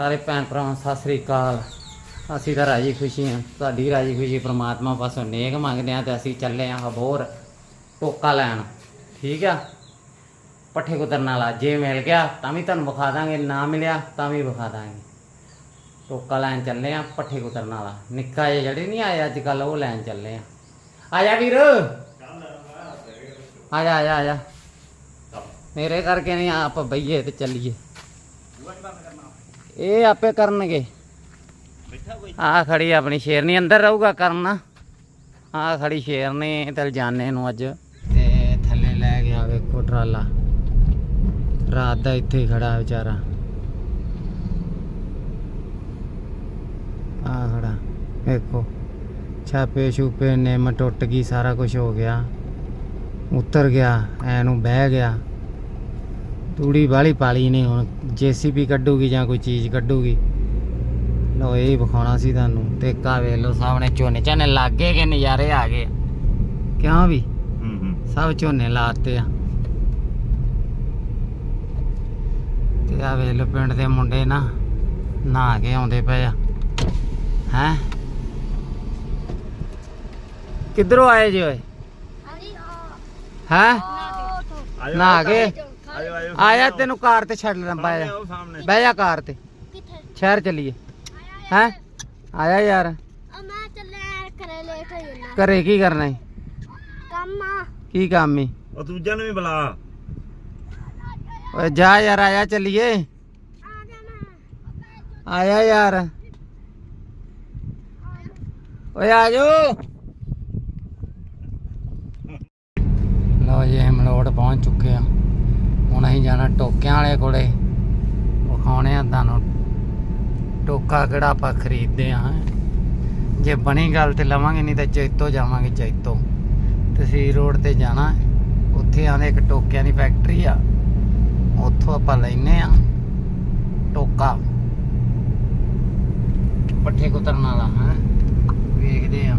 ਸਾਰੇ ਭੈਣ ਭਰਾਵਾਂ, ਸਤਿ ਸ੍ਰੀ ਅਕਾਲ। ਅਸੀਂ ਤਾਂ ਰਾਜੀ ਖੁਸ਼ੀ ਹਾਂ। ਤੁਹਾਡੀ ਰਾਜੀ ਖੁਸ਼ੀ ਪ੍ਰਮਾਤਮਾ ਪਾਸੋਂ ਨੇਕ ਮੰਗਦੇ ਹਾਂ ਤੇ ਅਸੀਂ ਚੱਲੇ ਹਾਂ ਹਬੋਰ ਟੋਕਾ ਲੈਣ। ਠੀਕ ਆ? ਪੱਠੇ ਕੁਤਰਨ ਵਾਲਾ ਜੇ ਮਿਲ ਗਿਆ, ਤਾਂ ਵੀ ਤੁਹਾਨੂੰ ਵਿਖਾ ਦਾਂਗੇ। ਨਾ ਮਿਲਿਆ, ਤਾਂ ਵੀ ਵਿਖਾ ਦਾਂਗੇ। ਟੋਕਾ ਲੈਣ ਚੱਲੇ ਆ ਪੱਠੇ ਕੁਤਰਨ ਵਾਲਾ ਨਿੱਕਾ ਜਿਹਾ ਜਿਹੜੇ ਨਹੀਂ ਆਏ ਅੱਜ ਕੱਲ ਉਹ ਲੈਣ ਚੱਲੇ ਆ ਆ ਜਾ ਵੀਰ। ਆ ਜਾ ਆ ਜਾ ਆ ਜਾ। ਮੇਰੇ ਕਰਕੇ ਨਹੀਂ, ਆਪ ਬਈਏ ਤੇ ਚੱਲੀਏ। ਇਹ ਆਪੇ ਕਰਨਗੇ। ਆ ਖੜੀ ਆਪਣੀ ਸ਼ੇਰਨੀ ਅੰਦਰ ਰਹੂਗਾ ਕਰਨਾ। ਆ ਖੜੀ ਸ਼ੇਰਨੀ ਤੇ ਜਾਣੇ ਨੂੰ ਅੱਜ। ਤੇ ਥੱਲੇ ਲੈ ਗਿਆ ਵੇਖੋ ਟਰਾਲਾ। ਰਾਤ ਦਾ ਇੱਥੇ ਖੜਾ ਵਿਚਾਰਾ। ਆ ਖੜਾ, ਵੇਖੋ। ਛਾਪੇ ਛੂਪੇ ਨਿੰਮ ਟੁੱਟ ਗਈ, ਸਾਰਾ ਕੁਝ ਹੋ ਗਿਆ। ਉਤਰ ਗਿਆ, ਐ ਨੂੰ ਬਹਿ ਗਿਆ। ਤੂੜੀ ਬਾਲੀ ਪਾਲੀ ਨੇ ਹੁਣ ਜੀਸੀਬੀ ਕੱਢੂਗੀ ਜਾਂ ਕੋਈ ਚੀਜ਼ ਕੱਢੂਗੀ। ਲੋ ਇਹ ਵਿਖਾਉਣਾ ਸੀ ਤੁਹਾਨੂੰ। ਤੇ ਕਾ ਵੇਖ ਲੋ ਸਾਹਮਣੇ ਝੋਨੇ। ਝਾਨੇ ਲੱਗ ਗਏ ਕਿ ਨਜ਼ਾਰੇ ਆ ਗਏ ਕਿਉਂ ਵੀ? ਹੂੰ ਹੂੰ। ਸਭ ਝੋਨੇ ਲਾਤੇ ਆ। ਤੇ ਆ ਵੇਖ ਲੋ ਪਿੰਡ ਦੇ ਮੁੰਡੇ ਨਾ ਨਹਾ ਕੇ ਆਉਂਦੇ ਪਏ ਆ। ਹੈ? ਕਿੱਧਰੋਂ ਆਏ ਜੀ ਓਏ? ਹੈ? ਨਹਾ ਕੇ? ਆਇਆ ਤੈਨੂੰ ਕਾਰ ਤੇ ਛੱਡ ਲਾਂ ਬਹਿ ਜਾ। ਆਓ ਸਾਹਮਣੇ। ਬਹਿ ਜਾ ਕਾਰ ਤੇ। ਸ਼ਹਿਰ ਚੱਲੀਏ। ਹੈ? ਆਇਆ ਯਾਰ। ਮੈਂ ਚੱਲਿਆ ਘਰੇ ਲੇਟ ਹੋ ਜਾਣਾ ਘਰੇ ਕੀ ਕਰਨਾ ਈ ਕੰਮ ਆ। ਕੀ ਕੰਮ ਈ ਉਹ ਦੂਜਿਆਂ ਨੂੰ ਵੀ ਬੁਲਾ। ਓਏ ਜਾ ਯਾਰ ਆਇਆ ਚੱਲੀਏ। ਆ ਜਾਣਾ ਆਇਆ ਯਾਰ। ਓਏ ਆ ਜਾਓ। ਲਓ ਜੀ ਹਮਲੋੜ ਪਹੁੰਚ ਚੁੱਕੇ ਆ। ਹੁਣ ਅਸੀਂ ਜਾਣਾ ਟੋਕਿਆਂ ਵਾਲੇ ਕੋਲੇ। ਵਿਖਾਉਣੇ ਆ ਤੁਹਾਨੂੰ ਟੋਕਾ ਕਿਹੜਾ ਆਪਾਂ ਖਰੀਦਦੇ ਆ ਜੇ ਬਣੀ ਗੱਲ ਤੇ ਲਵਾਂਗੇ, ਨਹੀਂ ਤਾਂ ਚੈਤੋ ਜਾਵਾਂਗੇ ਚੈਤੋ। ਤਹਿਸੀਲ ਰੋਡ ਤੇ ਜਾਣਾ, ਉੱਥੇ ਆਂਦੇ ਇੱਕ ਟੋਕਿਆਂ ਦੀ ਫੈਕਟਰੀ ਆ। ਉੱਥੋਂ ਆਪਾਂ ਲੈਨੇ ਆ ਟੋਕਾ। ਪੱਠੇ ਕੁਤਰਨ ਵਾਲਾ, ਹੈ। ਵੇਖਦੇ ਆ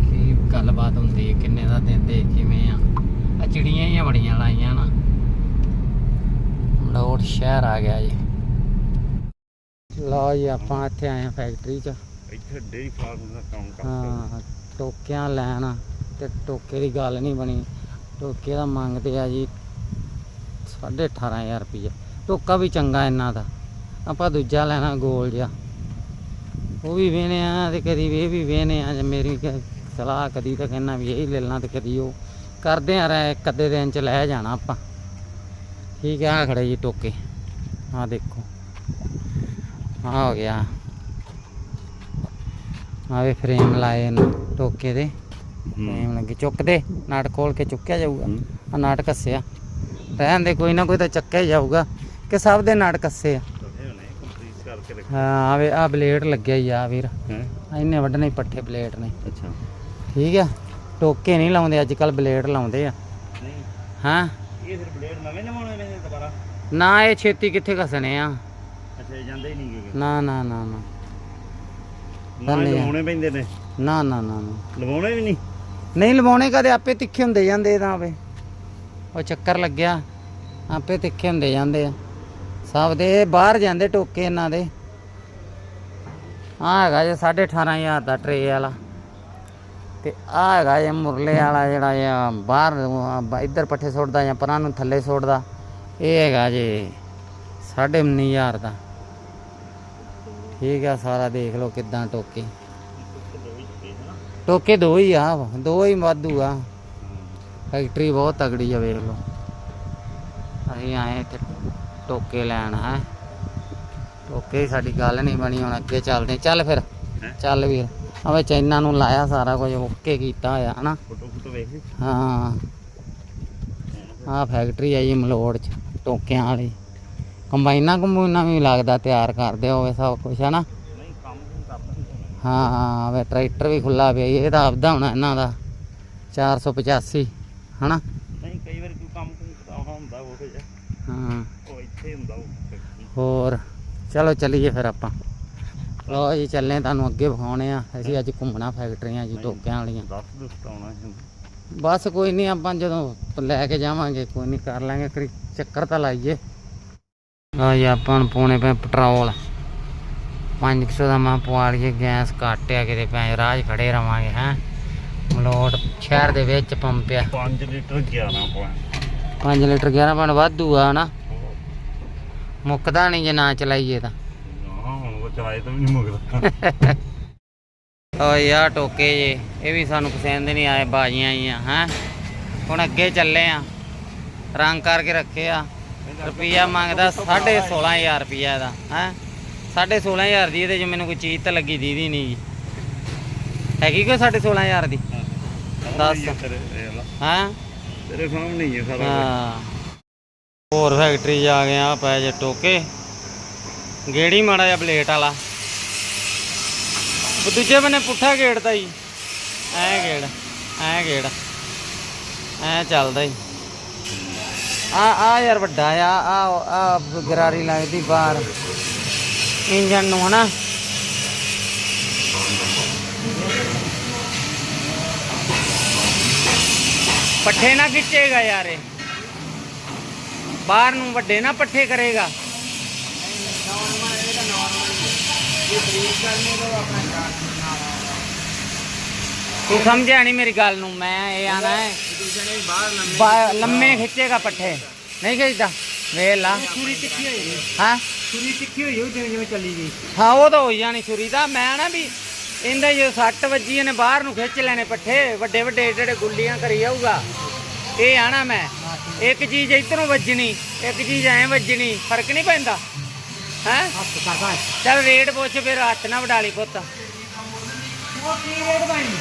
ਕੀ ਗੱਲਬਾਤ ਹੁੰਦੀ ਹੈ ਕਿੰਨੇ ਦਾ ਦਿੰਦੇ ਕਿਵੇਂ ਆ। ਆ ਚਿੜੀਆਂ ਹੀ ਬੜੀਆਂ ਲਾਈਆਂ ਨਾ। ਮਲੋਟ ਸ਼ਹਿਰ ਆ ਗਿਆ ਜੀ। ਲਓ ਜੀ ਆਪਾਂ ਇੱਥੇ ਆਏ ਆ ਫੈਕਟਰੀ 'ਚ। ਇੱਥੇ ਡੇਰੀ ਫਾਰਮ ਦਾ ਕੰਮ ਕਰਦਾ ਹਾਂ ਟੋਕਿਆਂ ਲੈਣ ਤੇ ਟੋਕੇ ਦੀ ਗੱਲ ਨਹੀਂ ਬਣੀ। ਟੋਕੇ ਦਾ ਮੰਗਦੇ ਆ ਜੀ 18500 ਰੁਪਏ ਟੋਕਾ ਵੀ ਚੰਗਾ ਇਹਨਾਂ ਦਾ। ਆਪਾਂ ਦੂਜਾ ਲੈਣਾ ਗੋਲ ਜਿਹਾ। ਉਹ ਵੀ ਵੇਨੇ ਆ ਤੇ ਕਦੀ ਇਹ ਵੀ ਵੇਨੇ ਆ ਜੇ ਮੇਰੀ ਸਲਾਹ ਕਦੀ ਤਾਂ ਕਹਿੰਦਾ ਵੀ ਇਹ ਲੈ ਲਾਂ ਤੇ ਕਦੀ ਉਹ। ਕਰਦੇ ਆ ਰੇ ਇੱਕ ਅੱਧੇ ਦਿਨ ਚ ਲੈ ਜਾਣਾ ਆਪਾਂ। ਠੀਕ ਹੈ ਆ ਖੜੇ ਜੀ ਟੋਕੇ। ਆ ਦੇਖੋ। ਆ ਹੋ ਗਿਆ। ਆਵੇ ਫਰੇਮ ਲਾਏ ਨੇ ਟੋਕੇ ਦੇ। ਫਰੇਮ ਲੱਗੇ। ਚੁੱਕਦੇ। ਨਾਟ ਖੋਲ ਕੇ ਚੁੱਕਿਆ ਜਾਊਗਾ। ਆ ਨਾਟ ਕੱਸਿਆ ਰਹਿਣ ਦੇ ਕੋਈ ਨਾ ਕੋਈ ਤਾਂ ਚੱਕਿਆ ਹੀ ਜਾਊਗਾ ਕਿ ਸਭ ਦੇ ਨਾਟ ਕੱਸੇ ਆ। ਹਾਂ ਆਵੇ ਆ ਬਲੇਡ ਲੱਗਿਆ ਹੀ ਆ ਵੀਰ। ਇੰਨੇ ਵੱਢਣੇ ਪੱਠੇ ਬਲੇਡ ਨੇ। ਅੱਛਾ। ਠੀਕ ਆ। ਟੋਕੇ ਨਹੀਂ ਲਾਉਂਦੇ ਅੱਜ ਕੱਲ ਬਲੇਡ ਲਾਉਂਦੇ ਆ। ਹਾਂ। ਇਹ ਫਿਰ ਬਲੇਡ ਨਵੇਂ ਨਵਾਉਣੇ ਨੇ ਦੁਬਾਰਾ? ਨਾ ਇਹ ਛੇਤੀ ਕਿੱਥੇ ਘਸਣੇ ਆ। ਅੱਛਾ ਇਹ ਜਾਂਦੇ ਹੀ ਨਹੀਂ ਗਏ ਨਾ ਨਾ ਨਾ ਨਾ। ਨਾ ਨਹੀਂ। ਲਵਾਉਣੇ ਪੈਂਦੇ ਨੇ। ਨਾ ਨਾ ਨਾ ਨਾ। ਲਵਾਉਣੇ ਵੀ ਨਹੀਂ? ਨਹੀਂ ਲਵਾਉਣੇ ਕਦੇ ਆਪੇ ਤਿੱਖੇ ਹੁੰਦੇ ਜਾਂਦੇ ਤਾਂ ਆਪੇ। ਉਹ ਚੱਕਰ ਲੱਗਿਆ ਆਪੇ ਤਿੱਖੇ ਹੁੰਦੇ ਜਾਂਦੇ ਆ। ਸਭ ਦੇ ਇਹ ਬਾਹਰ ਜਾਂਦੇ ਟੋਕੇ ਇਹਨਾਂ ਦੇ। ਆ ਹੈਗਾ ਜੇ 18500 ਦਾ ਟਰੇ ਵਾਲਾ। ਤੇ ਆ ਹੈਗਾ ਜੇ ਮੁਰਲੇ ਵਾਲਾ ਜਿਹੜਾ ਆ ਬਾਹਰ ਇੱਧਰ ਪੱਠੇ ਸੁੱਟਦਾ ਜਾਂ ਪਰਾਂ ਨੂੰ ਥੱਲੇ ਸੁੱਟਦਾ ਇਹ ਹੈਗਾ ਜੇ 19500 ਦਾ। ਠੀਕ ਆ ਸਾਰਾ ਦੇਖ ਲਓ ਕਿਦਾਂ ਟੋਕੇ। ਟੋਕੇ ਦੋ ਹੀ ਆ ਦੋ ਹੀ ਵਾਧੂ ਆ। ਫੈਕਟਰੀ ਬਹੁਤ ਤਗੜੀ ਆ ਵੇਖ ਲਓ। ਅਸੀਂ ਆਏ ਇੱਥੇ ਟੋਕੇ ਲੈਣ ਹੈ। ਟੋਕੇ ਦੀ ਸਾਡੀ ਗੱਲ ਨਹੀਂ ਬਣੀ ਹੁਣ ਅੱਗੇ ਚੱਲਦੇ ਹਾਂ। ਚੱਲ ਫਿਰ ਚੱਲ ਵੀਰ। ਆਵੇ ਚੈਨਾ ਨੂੰ ਲਾਇਆ ਸਾਰਾ ਕੁਝ ਓਕੇ ਕੀਤਾ ਹੋਇਆ ਹਨਾ? ਫੋਟੋ ਫੋਟੋ ਵੇਖ ਹਾਂ। ਆ ਫੈਕਟਰੀ ਆ ਜੀ ਮਲੋੜ ਚ ਟੋਕਿਆਂ ਵਾਲੀ। ਕੰਬਾਈਨਾਂ ਕੰਬਾਈਨਾਂ ਵੀ ਲੱਗਦਾ ਤਿਆਰ ਕਰਦੇ ਹੋਵੇ ਸਭ ਕੁਝ ਹਨਾ? ਹਾਂ ਵੇ ਟਰੈਕਟਰ ਵੀ ਖੁੱਲਾ ਪਿਆ ਇਹ ਤਾਂ ਆਪਦਾ ਹੋਣਾ ਇਹਨਾਂ ਦਾ 485 ਹਨਾ? ਨਹੀਂ ਕਈ ਵਾਰ ਕੋਈ ਕੰਮ ਕਰਾਉਣਾ ਹੁੰਦਾ ਉਹ ਜਿਹਾ। ਹਾਂ। ਉਹ ਇੱਥੇ ਹੁੰਦਾ ਉਹ। ਹੋਰ ਚਲੋ ਚੱਲੀਏ ਫਿਰ ਆਪਾਂ। ਲੋ ਜੀ ਚੱਲੇ ਤੁਹਾਨੂੰ ਅੱਗੇ ਵਿਖਾਉਣੇ ਆ ਅਸੀਂ ਅੱਜ ਘੁੰਮਣਾ ਫੈਕਟਰੀਆਂ ਜੀ ਟੋਕਿਆਂ ਵਾਲੀਆਂ। ਦੱਸ ਦੁਸਤ ਆਉਣਾ ਹੈ ਬਸ ਕੋਈ ਨਹੀਂ ਆਪਾਂ ਜਦੋਂ ਲੈ ਕੇ ਜਾਵਾਂਗੇ ਕੋਈ ਨਹੀਂ ਕਰ ਲਾਂਗੇ ਕਰੀ ਚੱਕਰ ਤਾਂ ਲਾਈਏ। ਲਓ ਜੀ ਆਪਾਂ ਹੁਣ ਪਾਉਣੇ ਪਏ ਪੈਟਰੋਲ। 500 ਦਾ ਮੈਂ ਪਵਾ ਲਈਏ ਗੈਸ ਘੱਟਿਆ ਕਿਤੇ ਪੈ ਰਾਜ ਖੜੇ ਰਵਾਂਗੇ ਹੈ। ਮਲੋਟ ਸ਼ਹਿਰ ਦੇ ਵਿੱਚ ਪੰਪਿਆ 5 ਲੀਟਰ 11 ਪੁਆਇੰਟ 5 ਲੀਟਰ 11 ਪਾਉਣ ਵਾਧੂ ਆ ਨਾ ਮੁੱਕਦਾ ਨਹੀਂ ਜੇ ਨਾ ਚਲਾਈਏ ਤਾਂ। ਚਲਾਏ ਤਾਂ ਵੀ ਨਹੀਂ ਮੁੱਕਦਾ ਓ ਯਾ ਟੋਕੇ ਜੇ ਇਹ ਵੀ ਸਾਨੂੰ ਪਸੰਦ ਨਹੀਂ ਆਏ ਬਾਜੀਆਂ ਆਈਆਂ ਹੈ? ਹੁਣ ਅੱਗੇ ਚੱਲੇ ਆ। ਰੰਗ ਕਰਕੇ ਰੱਖੇ ਆ। ਰੁਪਈਆ ਮੰਗਦਾ 16500 ਰੁਪਈਆ ਦਾ ਹੈ? 16500 ਦੀ ਇਹਦੇ ਚ ਮੈਨੂੰ ਕੋਈ ਚੀਜ਼ ਤਾਂ ਲੱਗੀ ਦੀਦੀ ਨਹੀਂ ਜੀ। ਹੈਗੀ ਕੋਈ 16500 ਦੀ? ਦੱਸ। ਹੈ? ਤੇਰੇ ਸਾਹਮਣੇ ਹੀ ਹੈ ਸਾਰਾ। ਹਾਂ। ਹੋਰ ਫੈਕਟਰੀ ਜਾ ਗਏ ਆ ਪੈ ਜੇ ਟੋਕੇ। ਗੇੜੀ ਮਾੜਾ ਜਿਹਾ ਪਲੇਟ ਵਾਲਾ। ਉਹ ਦੂਜੇ ਬੰਨੇ ਪੁੱਠਾ ਗੇੜਦਾ ਹੀ ਐ ਗੇੜ ਐ ਗੇੜ। ਐ ਚੱਲਦਾ ਹੀ ਆ ਆ ਯਾਰ ਵੱਡਾ ਆ ਆ ਆ ਗਰਾਰੀ ਲੱਗਦੀ ਬਾਹਰ। ਇੰਜਨ ਨੂੰ ਹਨਾ। ਪੱਠੇ ਨਾ ਖਿੱਚੇਗਾ ਯਾਰ ਬਾਹਰ ਨੂੰ ਵੱਡੇ ਨਾ ਪੱਠੇ ਕਰੇਗਾ। ਤੂੰ ਸਮਝਿਆ ਨਹੀਂ ਮੇਰੀ ਗੱਲ ਨੂੰ? ਮੈਂ ਇਹ ਆਣਾ ਹੈ। ਬਾ- ਲੰਮੇ ਖਿੱਚੇਗਾ ਪੱਠੇ। ਨਹੀਂ ਖਿੱਚਦਾ। ਵੇਖ ਲਾ। ਛੁਰੀ ਤਿੱਖੀ ਹੋਈ ਹਾਂ। ਛੁਰੀ ਤਿੱਖੀ ਹੋਈ ਜਿਵੇਂ ਜਿਵੇਂ ਚੱਲੀ ਗਈ। ਹਾਂ ਉਹ ਤਾਂ ਹੋਈ ਜਾਣੀ ਛੁਰੀ ਦਾ ਮੈਂ ਨਾ ਵੀ ਇਹਦਾ ਜੋ ਸੱਟ ਵੱਜੀ ਇਹਨੇ ਬਾਹਰ ਨੂੰ ਖਿੱਚ ਲੈਣੇ ਪੱਠੇ। ਵੱਡੇ ਵੱਡੇ ਜਿਹੜੇ ਗੁੱਲੀਆਂ ਕਰੀ ਜਾਊਗਾ। ਇਹ ਆਣਾ ਮੈਂ। ਇੱਕ ਚੀਜ਼ ਇਧਰੋਂ ਵੱਜਣੀ ਇੱਕ ਚੀਜ਼ ਐਂ ਵੱਜਣੀ। ਫ਼ਰਕ ਨਹੀਂ ਪੈਂਦਾ। ਹੈ? ਹੱਥ ਚੱਲ ਰੇਟ ਪੁੱਛ ਫਿਰ ਹੱਥ ਨਾ ਵਡਾਲੀ ਪੁੱਤ। ਉਹ ਕੀ ਰੇਟ ਬਣੀ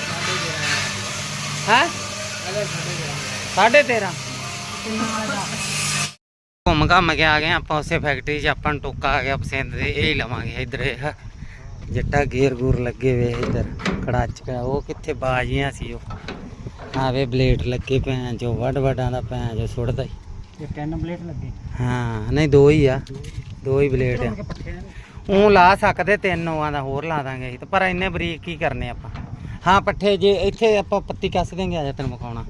ਹੈ? ਸਾਢੇ 13 ਕਿੰਨਾ ਵਾਲਾ ਦਾ? ਘੁੰਮ ਘੰਮ ਕੇ ਆ ਗਏ ਆਪਾਂ ਉਸੇ ਫੈਕਟਰੀ 'ਚ ਆਪਾਂ ਨੂੰ ਟੋਕਾ ਆ ਗਿਆ ਪਸੰਦ ਦੇ ਇਹ ਹੀ ਲਵਾਂਗੇ ਇੱਧਰ। ਇਹ ਜੱਟਾ ਗੇਰ ਗੂਰ ਲੱਗੇ ਵੇ ਇੱਧਰ ਕੜਾਚ ਉਹ ਕਿੱਥੇ ਬਾਜੀਆਂ ਸੀ ਉਹ। ਆਵੇ ਬਲੇਡ ਲੱਗੇ ਭੈਣ ਜੋ ਵੱਡ ਵੱਡਾਂ ਦਾ ਭੈਣ ਜੋ ਸੁੱਟਦਾ ਈ। ਤਿੰਨ ਲੱਗੇ। ਹਾਂ ਨਹੀਂ ਦੋ ਹੀ ਆ। ਦੋ ਹੀ ਬਲੇਡ ਆ। ਉਹ ਲਾ ਸਕਦੇ ਤਿੰਨ ਉਆਂ ਦਾ ਹੋਰ ਲਾ ਦਾਂਗੇ ਅਸੀਂ ਤੇ ਪਰ ਇੰਨੇ ਬਰੀਕ ਕੀ ਕਰਨੇ ਆਪਾਂ? ਹਾਂ ਪੱਠੇ ਜੇ ਇੱਥੇ ਆਪਾਂ ਪੱਤੀ ਕੱਸ ਦੇਂਗੇ ਆ ਜਾ ਤੈਨੂੰ ਵਿਖਾਉਣਾ।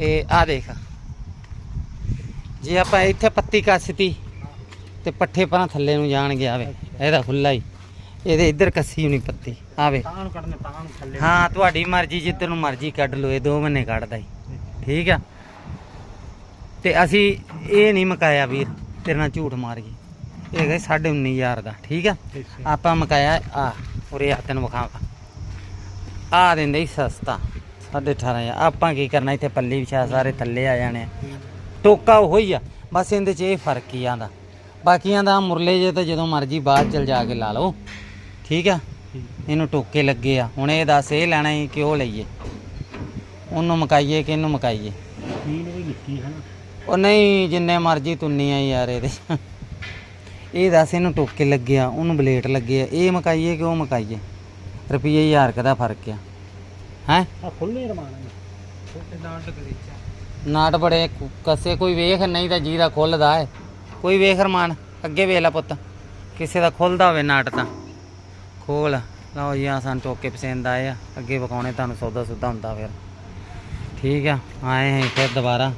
ਇਹ ਆ ਦੇਖ। ਜੇ ਆਪਾਂ ਇੱਥੇ ਪੱਤੀ ਕੱਸਤੀ ਤੇ ਪੱਠੇ ਪਰਾਂ ਥੱਲੇ ਨੂੰ ਜਾਣਗੇ ਆਵੇ ਇਹਦਾ ਖੁੱਲਾ ਹੀ। ਇਹਦੇ ਇੱਧਰ ਕੱਸੀ ਹੋਣੀ ਪੱਤੀ ਆਵੇ। ਤਾਂ ਤਾਂ ਹਾਂ ਤੁਹਾਡੀ ਮਰਜ਼ੀ ਜਿੱਧਰ ਨੂੰ ਮਰਜ਼ੀ ਕੱਢ ਲਓ ਇਹ ਦੋ ਮਹੀਨੇ ਕੱਢਦਾ ਹੀ। ਠੀਕ ਆ? ਤੇ ਅਸੀਂ ਇਹ ਨਹੀਂ ਮਕਾਇਆ ਵੀਰ ਤੇਰੇ ਨਾਲ ਝੂਠ ਮਾਰ ਗਈ। ਇਹ ਹੈਗਾ 19500 ਦਾ ਠੀਕ ਆ? ਆਪਾਂ ਮਕਾਇਆ ਆ ਉਰੇ ਆ ਤੈਨੂੰ ਵਿਖਾਵਾਂ। ਆ ਦਿੰਦੇ ਹੀ ਸਸਤਾ 18500 ਆਪਾਂ ਕੀ ਕਰਨਾ ਇੱਥੇ ਪੱਲੀ ਵਿਛਾ ਸਾਰੇ ਥੱਲੇ ਆ ਜਾਣੇ। ਟੋਕਾ ਉਹ ਹੀ ਆ ਬਸ ਇਹਦੇ 'ਚ ਇਹ ਫ਼ਰਕ ਹੀ ਆਂਦਾ ਬਾਕੀਆਂ ਦਾ ਮੁਰਲੇ ਜੇ ਤਾਂ ਜਦੋਂ ਮਰਜ਼ੀ ਬਾਅਦ ਚਲ ਜਾ ਕੇ ਲਾ ਲਓ ਠੀਕ ਆ? ਇਹਨੂੰ ਟੋਕੇ ਲੱਗੇ ਆ। ਹੁਣ ਇਹ ਦੱਸ ਇਹ ਲੈਣਾ ਹੀ ਕਿ ਉਹ ਲਈਏ? ਉਹਨੂੰ ਮਕਾਈਏ ਕਿ ਇਹਨੂੰ ਮਕਾਈਏ? ਮੀਨ ਵੀ ਨਿੱਕੀ ਹੈ ਨਾ। ਉਹ ਨਹੀਂ ਜਿੰਨੇ ਮਰਜ਼ੀ ਤੁੰਨੀਆਂ ਯਾਰ ਇਹਦੇ। ਇਹ ਦੱਸ ਇਹਨੂੰ ਟੋਕੇ ਲੱਗੇ ਆ ਉਹਨੂੰ ਬਲੇਟ ਲੱਗੇ ਆ। ਇਹ ਮਕਾਈਏ ਕਿ ਉਹ ਮਕਾਈਏ? ਰੁਪਈਏ ਹਜ਼ਾਰ ਕੁ ਦਾ ਫ਼ਰਕ ਆ। ਹੈ? ਆ ਖੁੱਲੇ ਛੋਟੇ ਕਰੀ ਨਾਟ ਬੜੇ ਕਸੇ ਕੋਈ ਵੇਖ ਨਹੀਂ ਤਾਂ ਜਿਹਦਾ ਖੁੱਲਦਾ ਹੈ ਕੋਈ ਵੇਖ ਰਮਾਨ ਅੱਗੇ ਵੇਖ ਲੈ ਪੁੱਤ। ਕਿਸੇ ਦਾ ਖੁੱਲਦਾ ਹੋਵੇ ਨਾਟ ਤਾਂ। ਖੋਲ। ਲਓ ਜੀ ਆ ਸਾਨੂੰ ਟੋਕੇ ਪਸੰਦ ਆਏ ਆ। ਅੱਗੇ ਵਿਖਾਉਣੇ ਤੁਹਾਨੂੰ ਸੌਦਾ ਸੁਦਾ ਹੁੰਦਾ ਫਿਰ। ਠੀਕ ਆ ਆਏ ਹਾਂ ਫਿਰ ਦੁਬਾਰਾ।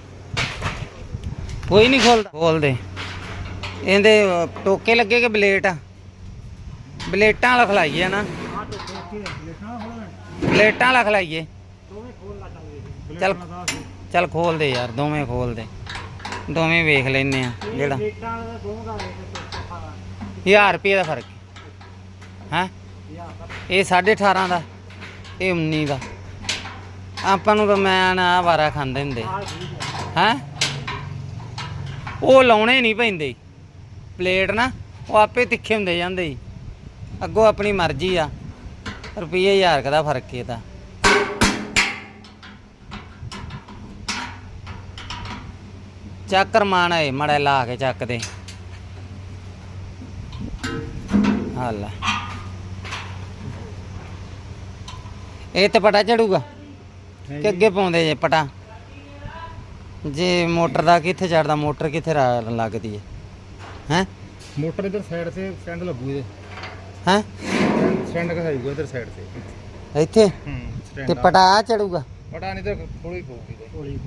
ਕੋਈ ਨਹੀਂ ਖੋਲਦਾ। ਖੋਲ ਦੇ ਇਹਦੇ ਟੋਕੇ ਲੱਗੇ ਕਿ ਬਲੇਟ ਆ? ਬਲੇਟਾਂ ਵਾਲਾ ਖਲਾਈਏ ਨਾ। ਆ ਬਲੇਟਾਂ ਵਾਲਾ ਖਲਾਈਏ। ਚੱਲ ਚੱਲ ਚੱਲ ਖੋਲ ਦੇ ਯਾਰ, ਦੋਵੇਂ ਖੋਲ ਦੇ ਦੋਵੇਂ ਵੇਖ ਲੈਨੇ ਆ, ਜਿਹੜਾ। ਪਲੇਟਾਂ 1000 ਰੁਪਏ ਦਾ ਫ਼ਰਕ ਹੈ। ਇਹ 18.5 ਦਾ, ਇਹ 19 ਦਾ। ਆਪਾਂ ਨੂੰ ਤਾਂ ਮੈਂ ਨਾ ਆਹ ਵਾਰਾ ਖਾਂਦੇ ਹੁੰਦੇ। ਆ ਹੈ? ਉਹ ਲਾਉਣੇ ਨਹੀਂ ਪੈਂਦੇ। ਪਲੇਟ ਨਾ ਉਹ ਆਪੇ ਤਿੱਖੇ ਹੁੰਦੇ ਜਾਂਦੇ ਜੀ। ਅੱਗੋਂ ਆਪਣੀ ਮਰਜ਼ੀ ਆ। ਰੁਪਈਏ 1000 ਕੁ ਦਾ ਫ਼ਰਕ ਹੈ ਤਾਂ। ਚੱਕ ਰਮਾਨ ਏ ਮੜਾ ਲਾ ਕੇ ਚੱਕ ਦੇ। ਹਾਲਾ ਇਹ ਤੇ ਪਟਾ ਚੜੂਗਾ। ਕਿ ਅੱਗੇ ਪਾਉਂਦੇ ਜੇ ਪਟਾ। ਜੇ ਮੋਟਰ ਦਾ ਕਿੱਥੇ ਚੜਦਾ ਮੋਟਰ ਕਿੱਥੇ ਰਾ- ਲੱਗਦੀ ਹੈ ਹੈ? ਮੋਟਰ ਇਧਰ ਸਾਈਡ ਤੇ ਸਟੈਂਡ ਲੱਗੂ ਇਹਦੇ। ਹੈ? ਸਟੈਂਡ ਕਸਾਈਗਾ ਇਧਰ ਸਾਈਡ ਤੇ। ਇੱਥੇ? ਹੂੰ ਤੇ ਪਟਾ ਆ ਚੜੂਗਾ? ਪਟਾ ਨਹੀਂ ਤਾਂ ਥੋੜੀ ਪਊਗੀ ਥੋੜੀ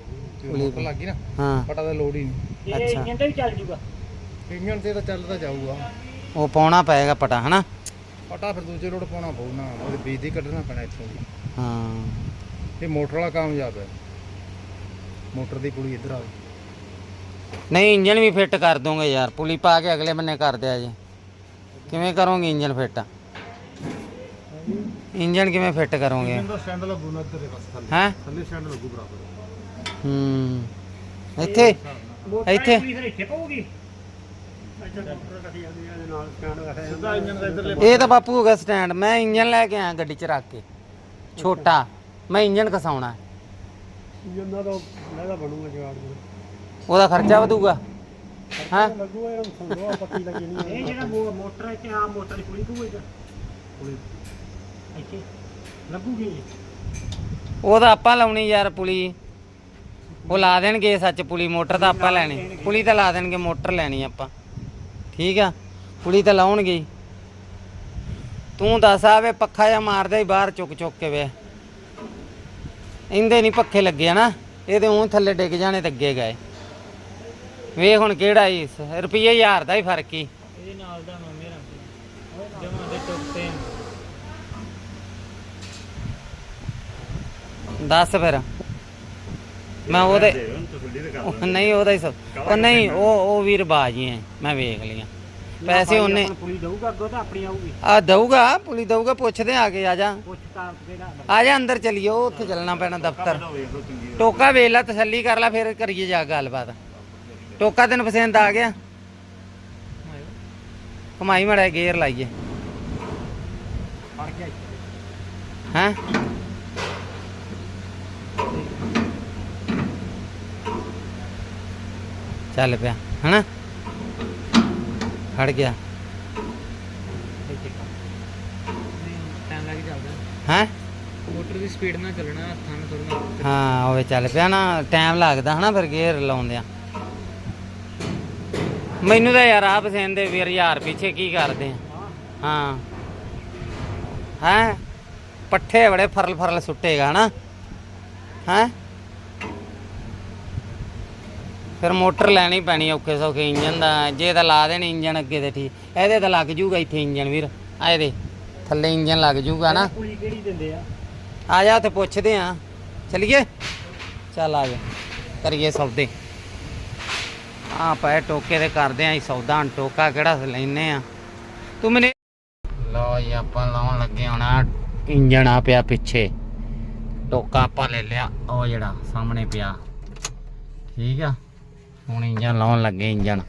ਪਊਗੀ ਲੱਗੀ ਨਾ ਹਾਂ। ਪਟਾ ਤਾਂ ਲੋੜ ਹੀ ਨਹੀਂ। ਅੱਛਾ। ਕਹਿੰਦੇ ਵੀ ਚੱਲ ਜੂਗਾ। ਪ੍ਰੀਮੀਅਮ ਤੇ ਤਾਂ ਚੱਲਦਾ ਜਾਊਗਾ। ਉਹ ਪਾਉਣਾ ਪਏਗਾ ਪਟਾ ਹਨਾ? ਪਟਾ ਫਿਰ ਦੂਜੇ ਰੋਡ ਪਾਉਣਾ ਪਊ ਨਾ ਉਹਦੇ ਬਿਜਲੀ ਕੱਢਣਾ ਪੈਣਾ ਇੱਥੋਂ ਦੀ। ਹਾਂ। ਇਹ ਮੋਟਰ ਵਾਲਾ ਕਾਮਯਾਬ ਹੈ। ਮੋਟਰ ਦੀ ਪੁਲੀ ਇੱਧਰ ਆ ਨਹੀਂ ਇੰਜਨ ਵੀ ਫਿੱਟ ਕਰ ਦੋਗੇ ਯਾਰ। ਪੁਲੀ ਪਾ ਕੇ ਅਗਲੇ ਬੰਨੇ ਕਰ ਦਿਆ ਜੇ। ਕਿਵੇਂ ਕਰੋਗੇ ਇੰਜਨ ਫਿੱਟ? ਇੰਜਨ ਕਿਵੇਂ ਫਿੱਟ ਕਰੋਗੇ? ਦਾ ਸਟੈਂਡ ਲੱਗੂ ਨਾ ਇੱਧਰ ਦੇ ਪਾਸੇ ਥੱਲੇ। ਹੈ? ਥੱਲੇ ਸਟੈਂਡ ਲੱਗੂ ਬਰਾਬਰ। ਹੂੰ। ਇੱਥੇ ਇੱਥੇ। ਸਿੱਧਾ ਇੰਜਨ ਦਾ ਇੱਧਰਲੇ ਇਹ ਤਾਂ ਬਾਪੂ ਹੋ ਗਿਆ ਸਟੈਂਡ। ਮੈਂ ਇੰਜਨ ਲੈ ਕੇ ਆਇਆ ਗੱਡੀ 'ਚ ਰੱਖ ਕੇ। ਛੋਟਾ। ਮੈਂ ਇੰਜਨ ਕਸਾਉਣਾ। ਜਿੰਨਾ ਦਾ ਲੈਦਾ ਬਣੂਗਾ ਜਵਾੜ ਉਹਦਾ ਖਰਚਾ ਵਧੂਗਾ। ਹਾਂ? ਲੱਗੂਗਾ ਇਹ ਸੰਦੋ ਪੱਤੀ ਲੱਗੀ ਨਹੀਂ ਇਹ ਜਿਹੜਾ ਮੋ- ਮੋਟਰ ਹੈ ਕਿ ਆ ਮੋਟਰ ਦੀ ਪੁਲੀ ਕੂ ਇਹਦਾ ਪੁਲੀ ਇੱਥੇ। ਲੱਗੂਗੀ ਉਹਦਾ ਆਪਾਂ ਲਾਉਣੀ ਯਾਰ ਪੁਲੀ। ਉਹ ਲਾ ਦੇਣਗੇ ਸੱਚ ਪੁਲੀ ਮੋਟਰ ਤਾਂ ਆਪਾਂ ਲੈਣੀ। ਪੁਲੀ ਤਾਂ ਲਾ ਦੇਣਗੇ ਮੋਟਰ ਲੈਣੀ ਆਪਾਂ। ਠੀਕ ਆ? ਪੁਲੀ ਤਾਂ ਲਾਉਣਗੇ ਹੀ। ਤੂੰ ਦੱਸ ਆਵੇ ਪੱਖਾ ਜਾਂ ਮਾਰਦਾ ਹੀ ਬਾਹਰ ਚੁੱਕ ਚੁੱਕ ਕੇ ਵੇ। ਇੰਦੇ ਨਹੀਂ ਪੱਖੇ ਲੱਗੇ ਨਾ ਇਹਦੇ ਉਂ ਥੱਲੇ ਡਿੱਗ ਜਾਣੇ ਤੇ ਅੱਗੇ ਗਏ। ਵੇਖ ਹੁਣ ਕਿਹੜਾ ਹੀ ਰੁਪਈਏ ਹਜ਼ਾਰ ਦਾ ਹੀ ਫ਼ਰਕ ਹੀ ਇਹਦੇ ਨਾਲ ਦਾ ਨਾ ਮੇਰਾ ਜਮਾ ਦੇ ਟੁੱਟੇ ਦੱਸ ਫਿਰ। ਮੈਂ ਉਹਦੇ ਉਹ ਨਹੀਂ ਉਹਦਾ ਹੀ ਸਭ ਉਹ ਨਹੀਂ ਉਹ ਉਹ ਵੀਰ ਬਾਜੀ ਐ ਮੈਂ ਵੇਖ ਲਿਆ ਪੈਸੇ ਉਹਨੇ ਪੁਲੀ ਦਊਗਾ ਅੱਗੋਂ ਤਾਂ ਆਪਣੀ ਆਊਗੀ। ਆ ਦਊਗਾ ਪੁਲਿਸ ਦਊਗਾ ਪੁੱਛਦੇ ਆ ਕੇ ਆ ਜਾ। ਆ ਜਾ ਅੰਦਰ ਉਹ ਉੱਥੇ ਚੱਲਣਾ ਪੈਣਾ ਦਫ਼ਤਰ। ਟੋਕਾ ਵੇਖ ਲੈ ਤਸੱਲੀ ਕਰ ਲੈ ਫਿਰ ਕਰੀਏ ਜਾ ਗੱਲਬਾਤ। ਟੋਕਾ ਤੈਨੂੰ ਪਸੰਦ ਆ ਗਿਆ? ਕਮਾਈ ਮੜਾ ਗੇਅਰ ਲਾਈਏ। ਹੈਂ? ਚੱਲ ਪਿਆ ਹਨਾ? ਖੜ ਗਿਆ। ਹੈਂ? ਮੋਟਰ ਦੀ ਸਪੀਡ ਨਾਲ ਚੱਲਣਾ ਹੱਥਾਂ ਨਾਲ ਥੋੜਾ ਹਾਂ ਉਹ ਚੱਲ ਪਿਆ ਨਾ ਟਾਈਮ ਲੱਗਦਾ ਹਨਾ ਫਿਰ ਗੇਅਰ ਲਾਉਂਦਿਆਂ। ਮੈਨੂੰ ਤਾਂ ਯਾਰ ਆ ਪਸੰਦ ਦੇ ਵੀਰ ਯਾਰ ਪਿੱਛੇ ਕੀ ਕਰਦੇ ਆ। ਹਾਂ। ਹੈ? ਪੱਠੇ ਬੜੇ ਫਰਲ ਫਰਲ ਸੁੱਟੇਗਾ ਹਨਾ। ਹੈ? ਫਿਰ ਮੋਟਰ ਲੈਣੀ ਪੈਣੀ ਔਖੇ ਸੌਖੇ ਇੰਜਨ ਦਾ, ਜੇ ਤਾਂ ਲਾ ਦੇਣ ਇੰਜਨ ਅੱਗੇ ਤੇ ਠੀਕ। ਇਹਦੇ ਤਾਂ ਲੱਗ ਜੂਗਾ ਇੱਥੇ ਇੰਜਨ ਵੀਰ ਆ ਇਹਦੇ ਥੱਲੇ ਇੰਜਨ ਲੱਗ ਜੂਗਾ ਨਾ। ਪੁਲੀ ਕਿਹੜੀ ਦਿੰਦੇ ਆ ਆ ਜਾ ਉੱਥੇ ਪੁੱਛਦੇ ਆ। ਚਲਿਏ? ਚੱਲ ਆ ਜਾ, ਕਰੀਏ ਸੌਦੇ। ਆ ਪਏ ਟੋਕੇ ਦੇ ਕਰਦੇ ਆ ਸੌਦਾ ਹੁਣ ਟੋਕਾ ਕਿਹੜਾ ਲੈਨੇ ਆ। ਤੂੰ ਮੈਨੇ ਲਓ ਜੀ, ਆਪਾਂ ਲਾਉਣ ਲੱਗੇ ਹੋਣਾ ਇੰਜਣ ਆ ਪਿਆ ਪਿੱਛੇ। ਟੋਕਾ ਆਪਾਂ ਲੈ ਲਿਆ, ਉਹ ਜਿਹੜਾ ਸਾਹਮਣੇ ਪਿਆ। ਠੀਕ ਆ? ਹੁਣ ਇੰਜਣ ਲਾਉਣ ਲੱਗੇ ਇੰਜਣ।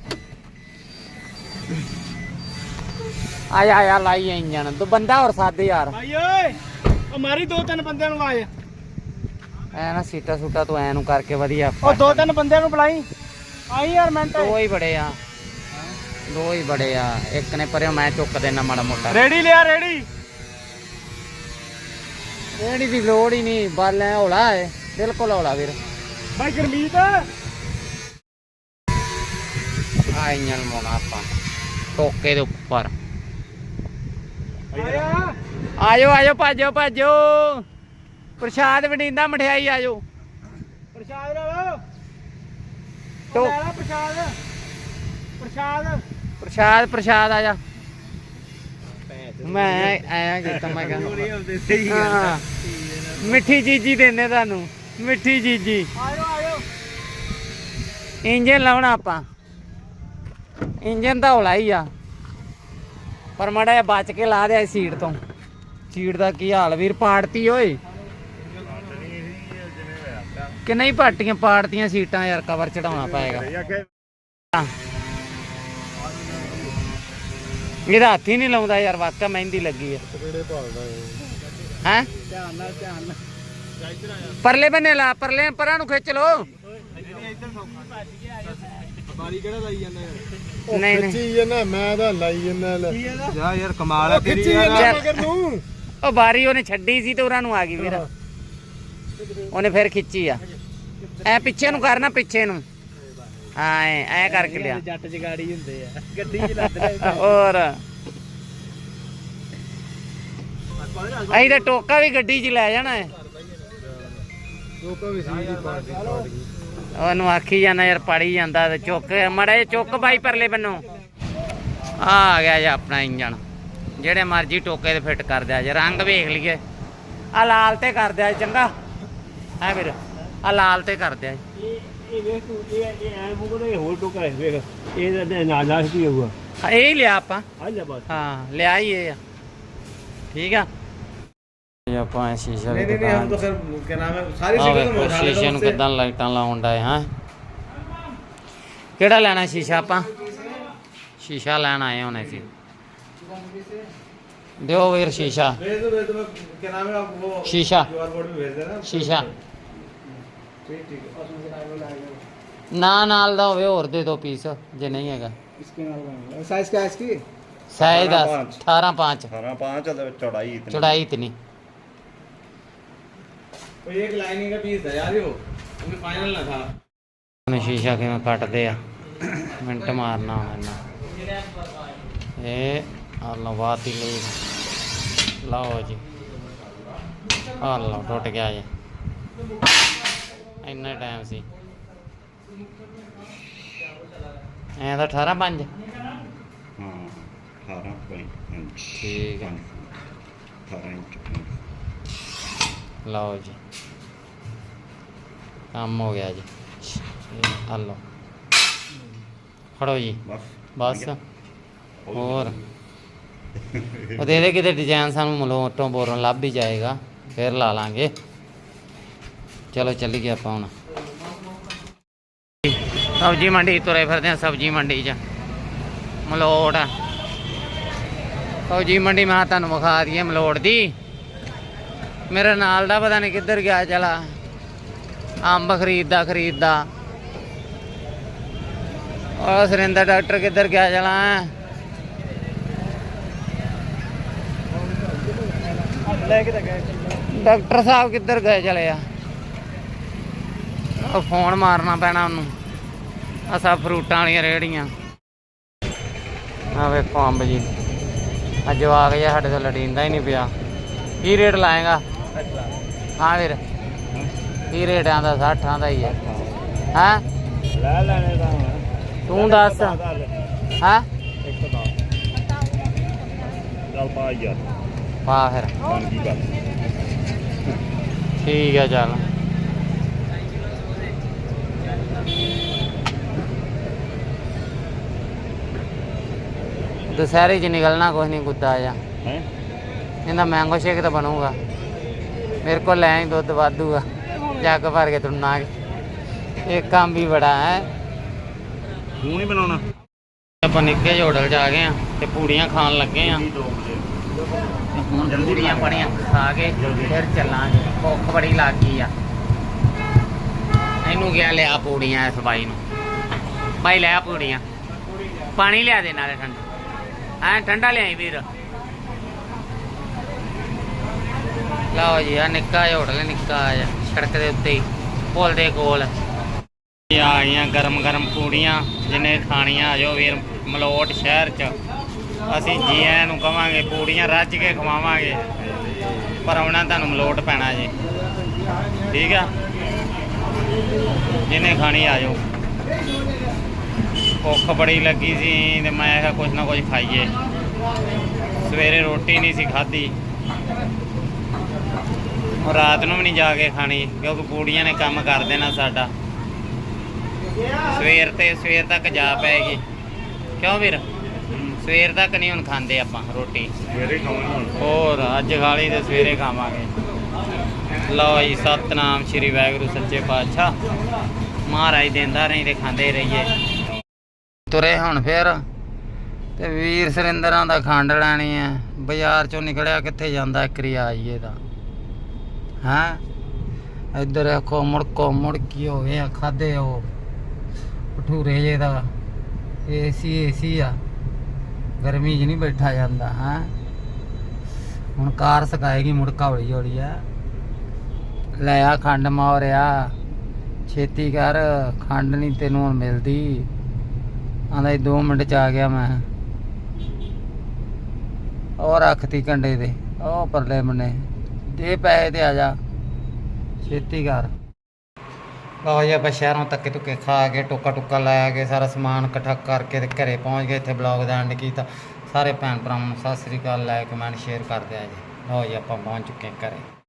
ਆਇਆ ਆਇਆ ਲਾਈਏ ਇੰਜਣ। ਤੂੰ ਬੰਦਾ ਹੋਰ ਸਾਦੇ ਯਾਰ। ਭਾਈ ਓਏ ਉਹ ਮਾਰੀ ਦੋ ਤਿੰਨ ਬੰਦਿਆਂ ਨੂੰ ਆਏ। ਐ ਨਾ ਸੀਟਾ ਸੂਟਾ ਤੂੰ ਐ ਨੂੰ ਕਰਕੇ ਵਧੀਆ ਉਹ ਦੋ ਤਿੰਨ ਬੰਦਿਆਂ ਨੂੰ ਬੁਲਾਈ। ਆਈ ਯਾਰ ਮਿੰਟ ਦੋ ਹੀ ਬੜੇ ਆ। ਦੋ ਹੀ ਬੜੇ ਆ। ਇੱਕ ਨੇ ਪਰਿਓ ਮੈਂ ਚੁੱਕ ਦੇਣਾ ਮਾੜਾ ਮੋਟਾ। ਰੇੜੀ ਲਿਆ ਰੇੜੀ। ਇਹੜੀ ਦੀ ਲੋੜ ਹੀ ਨਹੀਂ। ਬਲ ਐ ਹੌਲਾ ਹੈ ਬਿਲਕੁਲ ਹੌਲਾ ਵੀਰ। ਭਾਈ ਗਰਮੀਤ। ਆ ਇੰਜਣ ਮੋਣਾ ਆਪਾਂ ਟੋਕੇ ਦੇ ਉੱਪਰ ਆਜੋ ਆਜੋ ਭਾਜੋ ਭਾਜੋ ਪ੍ਰਸ਼ਾਦ ਵੰਡੀਂਦਾ ਮਠਿਆਈ ਆਜੋ ਪ੍ਰਸ਼ਾਦ ਲੈ ਟੋ- ਪ੍ਰਸ਼ਾਦ ਪ੍ਰਸ਼ਾਦ ਪ੍ਰਸ਼ਾਦ ਪ੍ਰਸ਼ਾਦ ਆਜਾ ਮੈਂ ਆਇਆ ਕੀਤਾ ਮੈਂ ਕਿਹਾ ਸਹੀ ਹਾਂ। ਮਿੱਠੀ ਚੀਜ਼ੀ ਦਿੰਦੇ ਤੁਹਾਨੂੰ। ਮਿੱਠੀ ਚੀਜ਼ੀ। ਆਇਓ ਆਇਓ। ਇੰਜਨ ਲਾਉਣਾ ਆਪਾਂ। ਇੰਜਨ ਤਾਂ ਹੌਲਾ ਹੀ ਆ। ਪਰ ਮੜਾ ਜਿਹਾ ਬਚ ਕੇ ਲਾ ਦਿਆ ਸੀਟ ਤੋਂ। ਸੀਟ ਦਾ ਕੀ ਹਾਲ ਵੀਰ? ਪਾੜਤੀ ਓਏ। ਕਿ ਨਹੀਂ ਪਾਟੀਆਂ, ਪਾੜਤੀਆਂ ਸੀਟਾਂ ਯਾਰ ਕਵਰ ਚੜਾਉਣਾ ਪਏਗਾ। ਇਹਦਾ ਹੱਥ ਹੀ ਨਹੀਂ ਲਾਉਂਦਾ ਯਾਰ ਵਾਕਾ ਮਹਿੰਦੀ ਲੱਗੀ ਹੈ ਹੈ? ਧਿਆਨ ਨਾਲ ਧਿਆਨ ਨਾਲ ਪਰਲੇ ਬੰਨੇ ਲਾ, ਪਰਲੇ, ਪਰਾਂ ਨੂੰ ਖਿੱਚ ਲੋ ਬਾਰੀ ਕਿਹੜਾ ਲਾਈ ਜਾਂਦਾ ਯਾਰ ਨਹੀਂ ਨਹੀਂ। ਖਿੱਚੀ ਜਾਂਦਾ ਮੈਂ ਤਾਂ ਲਾਈ ਜਾਂਦਾ ਲੈ। ਜਾ ਯਾਰ ਕਮਾਲ ਆ ਤੇਰੀ ਯਾਰ। ਮਗਰ ਨੂੰ। ਉਹ ਬਾਰੀ ਉਹਨੇ ਛੱਡੀ ਸੀ ਤੇ ਉਹਨਾਂ ਨੂੰ ਆ ਗਈ ਵੀਰ ਉਹਨੇ ਫਿਰ ਖਿੱਚੀ ਆ। ਐ ਪਿੱਛੇ ਨੂੰ ਕਰਨਾ ਪਿੱਛੇ ਨੂੰ। ਹਾਂ ਐ ਐ ਕਰਕੇ ਲਿਆ। ਜੱਟ ਜਗਾੜੀ ਹੁੰਦੇ ਆ ਗੱਡੀ ਚ ਲੱਦ ਲੈ ਹੋਰ। ਅਈ ਤਾਂ ਟੋਕਾ ਵੀ ਗੱਡੀ 'ਚ ਲੈ ਜਾਣਾ ਹੈ। ਲੋਕਾਂ ਵੀ ਸੀ ਦੀ ਪਾਰਟੀ ਉਹਨੂੰ ਆਖੀ ਜਾਂਦਾ ਯਾਰ ਪੜੀ ਜਾਂਦਾ ਤੇ ਚੁੱਕ ਮੜਾ ਚੁੱਕ ਬਾਈ ਪਰਲੇ ਬੰਨੋਂ। ਆ ਆ ਗਿਆ ਜੀ ਆਪਣਾ ਇੰਜਣ। ਜਿਹੜੇ ਮਰਜ਼ੀ ਟੋਕੇ ਤੇ ਫਿੱਟ ਕਰ ਦਿਆ ਜੇ ਰੰਗ ਵੇਖ ਲਈਏ। ਆ ਲਾਲ ਤੇ ਕਰ ਦਿਆ ਚੰਗਾ। ਹੈ ਵੀਰ ਆ ਲਾਲ ਤੇ ਕਰ ਦਿਆ ਜੀ। ਇਹ ਵੇਖ ਤੂੰ ਇਹ ਐ ਇਹ ਹੋਰ ਟੋਕਾ ਵੇਖ। ਇਹ ਤਾਂ ਨਾਲ ਨਾਲ ਕੀ ਹੋਊਗਾ। ਇਹ ਲਿਆ ਆਪਾਂ। ਹਾਂ ਲਿਆ ਹੀ ਇਹ ਆ। ਠੀਕ ਆ? ਇਹ ਆਪਾਂ ਸ਼ੀਸ਼ਾ नहीं नहीं नहीं हम तो फिर क्या नाम है सारी ਆ सीटें तो ਵੇਖੋ मैं उठा लेता ਸ਼ੀਸ਼ੇ हूँ ਨੂੰ उससे। ਕਿਦਾਂ ਲਾਈਟਾਂ ਲਾਉਣ ਡਾਏ ਹਾਂ ਕਿਹੜਾ ਲੈਣਾ ਸ਼ੀਸ਼ਾ ਆਪਾਂ ਸ਼ੀਸ਼ਾ ਲੈਣ ਆਏ ਹੋਣੇ ਸੀ ਦਿਓ ਵੀਰ ਸ਼ੀਸ਼ਾ भेज दो भेज दो मैं क्या नाम है आप वो शीशा। क्यूआर कोड भी भेज देना ਸ਼ੀਸ਼ਾ ठीक ठीक है ਨਾ ਨਾਲ ਦਾ ਹੋਵੇ ਹੋਰ ਦੇ ਦੋ ਪੀਸ ਜੇ ਨਹੀਂ ਹੈਗਾ इसके नाम साइज क्या है इसकी ਸਾਈਜ਼ ਦਾ 18 18 5 18 5 ਤੇ ਚੌੜਾਈ ਇਤਨੀ ਚੌੜਾਈ ਇਤਨੀ तो ये एक लाइनिंग का पीस है यार यो हमें फाइनल ना था ਹੁਣ ਸ਼ੀਸ਼ਾ ਕਿਵੇਂ ਕੱਟਦੇ ਆ ਮਿੰਟ ਮਾਰਨਾ ਹੁਣ ਇਹਨਾਂ ਇਹ ਆ ਲਵਾਤੀ ਲਈ ਲਓ ਜੀ ਆ ਲਓ ਟੁੱਟ ਗਿਆ ਜੀ ਇੰਨਾ ਟਾਈਮ ਸੀ ਐਂ ਤਾਂ 18 5 ਹਾਂ 18 ਇੰਚ ਠੀਕ ਹੈ 18 ਇੰਚ ਲਓ ਜੀ। ਕੰਮ ਹੋ ਗਿਆ ਜੀ। ਆ ਲਓ। ਫੜੋ ਜੀ। ਬਸ ਬਸ। ਹੋਰ। ਉਹਦੇ ਇਹਦੇ ਕਿਤੇ ਡਿਜ਼ਾਈਨ ਸਾਨੂੰ ਮਲੋਟੋਂ ਬੋਰੋਂ ਲੱਭ ਹੀ ਜਾਏਗਾ। ਫਿਰ ਲਾ ਲਾਂਗੇ। ਚਲੋ ਚੱਲੀਏ ਆਪਾਂ ਹੁਣ। ਸਬਜੀ ਮੰਡੀ ਤੁਰੇ ਫਿਰਦੇ ਆ ਸਬਜੀ ਮੰਡੀ 'ਚ। ਮਲੋਟ। ਸਬਜੀ ਮੰਡੀ ਮੈਂ ਤੁਹਾਨੂੰ ਵਿਖਾ ਦਈਏ ਮਲੋਟ ਦੀ। ਮੇਰੇ ਨਾਲ ਦਾ ਪਤਾ ਨਹੀਂ ਕਿੱਧਰ ਗਿਆ ਚਲਾ। ਅੰਬ ਖਰੀਦਦਾ ਖਰੀਦਦਾ। ਉਹ ਸੁਰਿੰਦਰ ਡਾਕਟਰ ਕਿੱਧਰ ਗਿਆ ਚਲਾ। ਲੈ ਕੇ ਤਾਂ ਗਏ ਡਾਕਟਰ ਸਾਹਿਬ ਕਿੱਧਰ ਗਏ ਚਲੇ ਆ। ਉਹ ਫੋਨ ਮਾਰਨਾ ਪੈਣਾ ਉਹਨੂੰ। ਆ ਸਭ ਫਰੂਟਾਂ ਵਾਲੀਆਂ ਰੇੜੀਆਂ ਆ ਵੇਖੋ ਅੰਬ ਜੀ। ਆ ਜਵਾਕ ਸਾਡੇ ਤੋਂ ਲੜੀਂਦਾ ਹੀ ਨਹੀਂ ਪਿਆ। ਕੀ ਰੇਟ ਲਾਏਗਾ? ਹਾਂ ਵੀਰ। ਕੀ ਰੇਟ ਆਂਦਾ? 60 ਆਂਦਾ ਹੀ ਹੈ ਹਾਂ? ਲੈ ਲੈਣੇ ਦਾ ਤੂੰ ਦੱਸ। ਹਾਂ? 110 ਚੱਲ ਪਾ ਯਾਰ। ਪਾ ਫਿਰ। ਬਣ ਗਈ ਗੱਲ। ਠੀਕ ਹੈ ਚੱਲ। ਦੁਸਹਿਰੇ 'ਚ ਨਿਕਲਣਾ ਕੁਛ ਨਹੀਂ ਗੁੱਦਾ ਜਾ ਹੈ? ਇਹਦਾ ਮੈਂਗੋ ਸ਼ੇਕ ਤਾਂ ਬਣੂਗਾ। ਮੇਰੇ ਕੋਲ ਲੈ ਦੁੱਧ ਵਾਧੂ ਆ। ਜੱਗ ਭਰ ਕੇ ਤੁਰਨਾ ਇਹ ਕੰਮ ਵੀ ਬੜਾ ਹੈ। ਤੂੰ ਨਹੀਂ ਬਣਾਉਣਾ? ਆਪਾਂ ਨਿੱਕੇ ਜਿਹੇ ਹੋਟਲ 'ਚ ਆ ਗਏ ਆ ਤੇ ਪੂੜੀਆਂ ਖਾਣ ਲੱਗੇ ਆ। ਹੁਣ ਪੂੜੀਆਂ ਬੜੀਆਂ ਖਾ ਕੇ ਫਿਰ ਚੱਲਾਂਗੇ। ਭੁੱਖ ਬੜੀ ਲੱਗ ਗਈ ਆ। ਇਹਨੂੰ ਗਿਆ ਲਿਆ ਪੂੜੀਆਂ ਇਸ ਬਾਈ ਨੂੰ। ਬਾਈ ਲੈ ਆ ਪੂੜੀਂ ਪਾਣੀ ਲਿਆ ਦੇ ਨਾਲੇ ਠੰਡਾ। ਐ ਠੰਡਾ ਲਿਆਈ ਵੀਰ। ਲਓ ਜੀ ਆ ਨਿੱਕਾ ਜਿਹਾ ਹੋਟਲ ਨਿੱਕਾ ਜਿਹਾ, ਸੜਕ ਦੇ ਉੱਤੇ ਹੀ, ਪੁਲ ਦੇ ਕੋਲ। ਆ ਗਈਆਂ ਗਰਮ ਗਰਮ ਪੂੜੀਆਂ ਜਿਹਨੇ ਖਾਣੀਆਂ, ਆ ਜਾਓ ਵੀਰ, ਮਲੋਟ ਸ਼ਹਿਰ ਚ। ਅਸੀਂ ਜੀ ਨੂੰ ਕਵਾਂਗੇ, ਪੂੜੀਆਂ ਰੱਜ ਕੇ ਖਵਾਵਾਂਗੇ। ਪਰ ਆਉਣਾ ਤੁਹਾਨੂੰ ਮਲੋਟ ਪੈਣਾ ਜੀ। ਠੀਕ ਆ? ਜਿਹਨੇ ਖਾਣੀ, ਆ ਜਾਓ। ਭੁੱਖ ਬੜੀ ਲੱਗੀ ਸੀ, ਤੇ ਮੈਂ ਕਿਹਾ ਕੁਝ ਨਾ ਕੁਝ ਖਾਈਏ। ਸਵੇਰੇ ਰੋਟੀ ਨਹੀਂ ਸੀ ਖਾਧੀ। ਔਰ ਰਾਤ ਨੂੰ ਵੀ ਨਹੀਂ ਜਾ ਕੇ ਖਾਣੀ ਕਿਉਂਕਿ ਪੂੜੀਆਂ ਨੇ ਕੰਮ ਕਰ ਦੇਣਾ ਸਾਡਾ। ਸਵੇਰ ਤੇ ਸਵੇਰ ਤੱਕ ਜਾ ਪਏਗੀ। ਕਿਉਂ ਵੀਰ? ਸਵੇਰ ਤੱਕ ਨਹੀਂ ਹੁਣ ਖਾਂਦੇ ਆਪਾਂ ਰੋਟੀ। ਸਵੇਰੇ ਖਾਵਾਂਗੇ ਹੁਣ। ਹੋਰ ਅੱਜ ਖਾਲੀ ਤੇ ਸਵੇਰੇ ਖਾਵਾਂਗੇ। ਲਓ ਜੀ ਸਤਨਾਮ ਸ਼੍ਰੀ ਵਾਹਿਗੁਰੂ ਸੱਚੇ ਪਾਤਸ਼ਾਹ। ਮਹਾਰਾਜ ਦਿੰਦਾ ਨਹੀਂ ਤੇ ਖਾਂਦੇ ਰਹੀਏ। ਤੁਰੇ ਹੁਣ ਫਿਰ। ਤੇ ਵੀਰ ਸੁਰਿੰਦਰਾਂ ਦਾ ਖੰਡ ਲੈਣੀ ਹੈ। ਬਾਜ਼ਾਰ ਚੋਂ ਨਿਕਲਿਆ ਕਿੱਥੇ ਜਾਂਦਾ? ਇੱਕਰੀ ਆਈਏ ਦਾ ਹਾਂ? ਇੱਧਰ ਦੇਖੋ ਮੁੜਕੋ ਮੁੜਕੀ ਹੋ ਗਿਆ ਖਾਦੇ ਉਹ। ਭਟੂਰੇ ਜੇ ਦਾ ਏਸੀ ਏਸੀ ਆ। ਗਰਮੀ 'ਚ ਨਹੀਂ ਬੈਠਾ ਜਾਂਦਾ, ਹਾਂ? ਹੁਣ ਕਾਰ ਸਕਾਏਗੀ ਮੁੜਕਾ ਹੌਲੀ ਹੌਲੀ ਆ। ਲੈ ਆ ਖੰਡ ਮਾਰਿਆ। ਛੇਤੀ ਕਰ, ਖੰਡ ਨਹੀਂ ਤੈਨੂੰ ਹੁਣ ਮਿਲਦੀ। ਆਂਦਾ 2 ਮਿੰਟ ਚ ਆ ਗਿਆ ਮੈਂ। ਉਹ ਰੱਖਤੀ ਕੰਡੇ ਦੇ ਉਹ ਪਰਲੇ ਬੰਨੇ। ਦੇ ਪੈਸੇ ਤੇ ਆ ਜਾ। ਛੇਤੀ ਕਰ। ਲਓ ਜੀ, ਆਪਾਂ ਸ਼ਹਿਰੋਂ ਤੱਕੇ ਤੁੱਕੇ ਖਾ ਕੇ, ਟੋਕਾ ਟੁੱਕਾ ਲਾਇਆ ਕੇ, ਸਾਰਾ ਸਮਾਨ ਇਕੱਠਾ ਕਰਕੇ ਤੇ ਘਰੇ ਪਹੁੰਚ ਗਏ ਇੱਥੇ ਬਲੌਗ ਦਾ ਐਂਡ ਕੀਤਾ। ਸਾਰੇ ਭੈਣ ਭਰਾਵਾਂ ਨੂੰ ਸਤਿ ਸ੍ਰੀ ਅਕਾਲ ਲਾਇਕ ਕਮੈਂਟ ਸ਼ੇਅਰ ਕਰਦੇ ਆ ਜੀ। ਲਓ ਜੀ, ਆਪਾਂ ਪਹੁੰਚ ਚੁੱਕੇ ਹਾਂ ਘਰੇ।